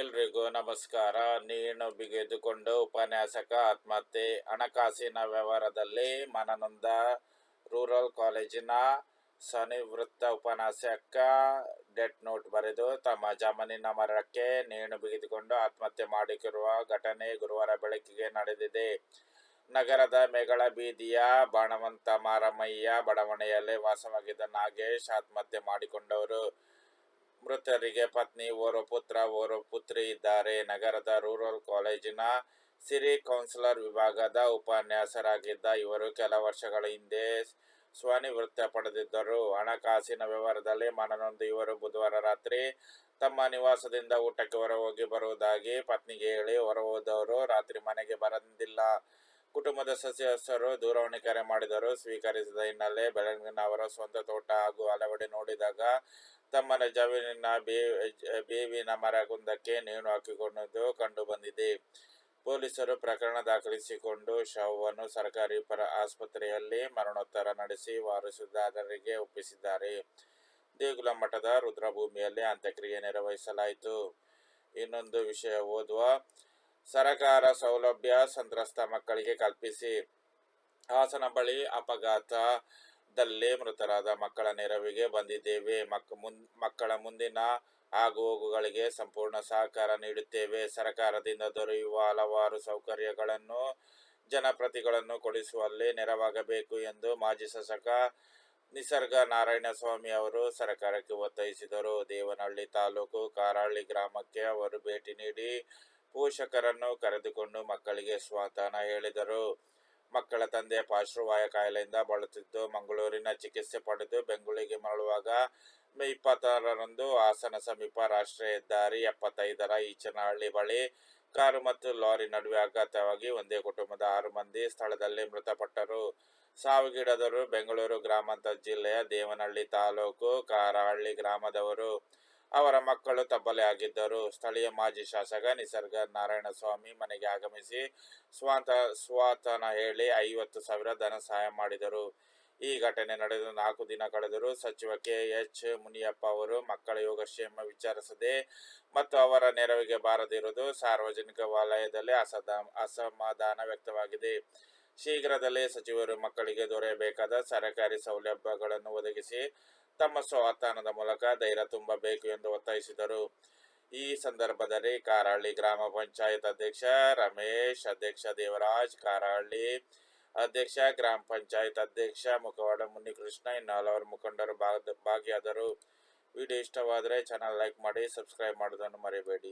ಎಲ್ರಿಗೂ ನಮಸ್ಕಾರ. ನೀನು ಬಿಗಿದುಕೊಂಡು ಉಪನ್ಯಾಸಕ, ಆತ್ಮಹತ್ಯೆ, ಹಣಕಾಸಿನ ವ್ಯವಹಾರದಲ್ಲಿ ಮನನೊಂದ ರೂರಲ್ ಕಾಲೇಜಿನ ಸನಿವೃತ್ತ ಉಪನ್ಯಾಸಕ ಡೆಟ್ ನೋಟ್ ಬರೆದು, ತಮ್ಮ ಜಮೀನಿನ ಮರಕ್ಕೆ ನೇಣು ಬಿಗಿದುಕೊಂಡು ಆತ್ಮಹತ್ಯೆ ಮಾಡಿಕಿರುವ ಘಟನೆ ಗುರುವಾರ ಬೆಳಕಿಗೆ ನಡೆದಿದೆ. ನಗರದ ಮೇಗಳ ಬೀದಿಯ ಬಾಣವಂತ ಮಾರಮ್ಮಯ್ಯ ಬಡಾವಣೆಯಲ್ಲಿ ವಾಸವಾಗಿದ್ದ ನಾಗೇಶ್ ಆತ್ಮಹತ್ಯೆ ಮಾಡಿಕೊಂಡವರು. ಮೃತರಿಗೆ ಪತ್ನಿ, ಓರ್ವ ಪುತ್ರ, ಓರ್ವ ಪುತ್ರಿ ಇದ್ದಾರೆ. ನಗರದ ರೂರಲ್ ಕಾಲೇಜಿನ ಸಿರಿ ಕೌನ್ಸಿಲರ್ ವಿಭಾಗದ ಉಪನ್ಯಾಸರಾಗಿದ್ದ ಇವರು ಕೆಲ ವರ್ಷಗಳ ಹಿಂದೆ ಸ್ವನಿವೃತ್ತ ಪಡೆದಿದ್ದರು. ಹಣಕಾಸಿನ ವ್ಯವಹಾರದಲ್ಲಿ ಮನನೊಂದು ಇವರು ಬುಧವಾರ ರಾತ್ರಿ ತಮ್ಮ ನಿವಾಸದಿಂದ ಊಟಕ್ಕೆ ಹೊರ ಹೋಗಿ ಬರುವುದಾಗಿ ಪತ್ನಿಗೆ ಹೇಳಿ ಹೊರ ಹೋದವರು ರಾತ್ರಿ ಮನೆಗೆ ಬರಂದಿಲ್ಲ. ಕುಟುಂಬದ ಸದಸ್ಯರು ದೂರವಾಣಿ ಕರೆ ಮಾಡಿದರು ಸ್ವೀಕರಿಸಿದ ಹಿನ್ನೆಲೆ ಬೆಳಗಿನ ಅವರ ಸ್ವಂತ ತೋಟ ಹಾಗೂ ಹಲವೆಡೆ ನೋಡಿದಾಗ ತಮ್ಮನ ಜಮೀನಿನ ಬೇವಿನ ಮರಗುಂದಕ್ಕೆ ನೇಣು ಹಾಕಿಕೊಂಡಿದ್ದು ಕಂಡು ಬಂದಿದೆ. ಪೊಲೀಸರು ಪ್ರಕರಣ ದಾಖಲಿಸಿಕೊಂಡು ಶವವನ್ನು ಸರ್ಕಾರಿ ಪರ ಆಸ್ಪತ್ರೆಯಲ್ಲಿ ಮರಣೋತ್ತರ ನಡೆಸಿ ವಾರಸುದಾರರಿಗೆ ಒಪ್ಪಿಸಿದ್ದಾರೆ. ದೇಗುಲ ಮಠದ ರುದ್ರಭೂಮಿಯಲ್ಲಿ ಅಂತ್ಯಕ್ರಿಯೆ ನಿರ್ವಹಿಸಲಾಯಿತು. ಇನ್ನೊಂದು ವಿಷಯ ಓದುವ. ಸರಕಾರ ಸೌಲಭ್ಯ ಸಂತ್ರಸ್ತ ಮಕ್ಕಳಿಗೆ ಕಲ್ಪಿಸಿ. ಹಾಸನ ಬಳಿ ಅಪಘಾತದಲ್ಲಿ ಮೃತರಾದ ಮಕ್ಕಳ ನೆರವಿಗೆ ಬಂದಿದ್ದೇವೆ. ಮಕ್ ಮುನ್, ಮಕ್ಕಳ ಮುಂದಿನ ಆಗು ಹೋಗುಗಳಿಗೆ ಸಂಪೂರ್ಣ ಸಹಕಾರ ನೀಡುತ್ತೇವೆ. ಸರ್ಕಾರದಿಂದ ದೊರೆಯುವ ಹಲವಾರು ಸೌಕರ್ಯಗಳನ್ನು ಜನಪ್ರತಿಗಳನ್ನು ಕೊಡಿಸುವಲ್ಲಿ ನೆರವಾಗಬೇಕು ಎಂದು ಮಾಜಿ ಶಾಸಕ ನಿಸರ್ಗ ನಾರಾಯಣಸ್ವಾಮಿ ಅವರು ಸರ್ಕಾರಕ್ಕೆ ಒತ್ತಾಯಿಸಿದರು. ದೇವನಹಳ್ಳಿ ತಾಲೂಕು ಕಾರಹಳ್ಳಿ ಗ್ರಾಮಕ್ಕೆ ಅವರು ಭೇಟಿ ನೀಡಿ ಪೋಷಕರನ್ನು ಕರೆದುಕೊಂಡು ಮಕ್ಕಳಿಗೆ ಸ್ವಾತಾನ ಹೇಳಿದರು. ಮಕ್ಕಳ ತಂದೆ ಪಾರ್ಶ್ವವಾಯು ಕಾಯಿಲೆಯಿಂದ ಬಳಲುತ್ತಿದ್ದು, ಮಂಗಳೂರಿನ ಚಿಕಿತ್ಸೆ ಪಡೆದು ಬೆಂಗಳೂರಿಗೆ ಮರಳುವಾಗ ಮೇ ಇಪ್ಪತ್ತಾರರಂದು ಹಾಸನ ಸಮೀಪ ರಾಷ್ಟ್ರೀಯ ಹೆದ್ದಾರಿ ಎಪ್ಪತ್ತೈದರ ಈಚನಹಳ್ಳಿ ಬಳಿ ಕಾರು ಮತ್ತು ಲಾರಿ ನಡುವೆ ಅಘಾತವಾಗಿ ಒಂದೇ ಕುಟುಂಬದ ಆರು ಮಂದಿ ಸ್ಥಳದಲ್ಲಿ ಮೃತಪಟ್ಟರು. ಸಾವಿಗೀಡದವರು ಬೆಂಗಳೂರು ಗ್ರಾಮಾಂತರ ಜಿಲ್ಲೆಯ ದೇವನಹಳ್ಳಿ ತಾಲೂಕು ಕಾರಹಳ್ಳಿ ಗ್ರಾಮದವರು. ಅವರ ಮಕ್ಕಳು ತಬ್ಬಲೆ ಆಗಿದ್ದರು. ಸ್ಥಳೀಯ ಮಾಜಿ ಶಾಸಕ ನಿಸರ್ಗ ನಾರಾಯಣಸ್ವಾಮಿ ಮನೆಗೆ ಆಗಮಿಸಿ ಸ್ವಾತ, ಸ್ವಾತನ ಹೇಳಿ ಐವತ್ತು ಸಾವಿರ ಧನ ಸಹಾಯ ಮಾಡಿದರು. ಈ ಘಟನೆ ನಡೆದು ನಾಲ್ಕು ದಿನ ಕಳೆದರೂ ಸಚಿವ ಕೆ. ಎಚ್. ಮುನಿಯಪ್ಪ ಅವರು ಮಕ್ಕಳ ಯೋಗಕ್ಷೇಮ ವಿಚಾರಿಸದೆ ಮತ್ತು ಅವರ ನೆರವಿಗೆ ಬಾರದಿರುವುದು ಸಾರ್ವಜನಿಕ ವಲಯದಲ್ಲಿ ಅಸದ, ಅಸಮಾಧಾನ ವ್ಯಕ್ತವಾಗಿದೆ. ಶೀಘ್ರದಲ್ಲೇ ಸಚಿವರು ಮಕ್ಕಳಿಗೆ ದೊರೆಯಬೇಕಾದ ಸರಕಾರಿ ಸೌಲಭ್ಯಗಳನ್ನು ಒದಗಿಸಿ ತಮ್ಮ ಸ್ವಾತಾನದ ಮೂಲಕ ಧೈರ್ಯ ತುಂಬಬೇಕು ಎಂದು ಒತ್ತಾಯಿಸಿದರು. ಈ ಸಂದರ್ಭದಲ್ಲಿ ಕಾರಹಳ್ಳಿ ಗ್ರಾಮ ಪಂಚಾಯತ್ ಅಧ್ಯಕ್ಷ ರಮೇಶ್, ಅಧ್ಯಕ್ಷ ದೇವರಾಜ್, ಕಾರಹಳ್ಳಿ ಅಧ್ಯಕ್ಷ ಗ್ರಾಮ ಪಂಚಾಯತ್ ಅಧ್ಯಕ್ಷ ಮುಖವಾಡ ಮುನಿಕೃಷ್ಣ ಇನ್ನು ಹಲವಾರು ಮುಖಂಡರು ಭಾಗ ಭಾಗಿಯಾದರು. ವಿಡಿಯೋ ಇಷ್ಟವಾದರೆ ಚಾನಲ್ ಲೈಕ್ ಮಾಡಿ ಸಬ್ಸ್ಕ್ರೈಬ್ ಮಾಡೋದನ್ನು ಮರಿಬೇಡಿ.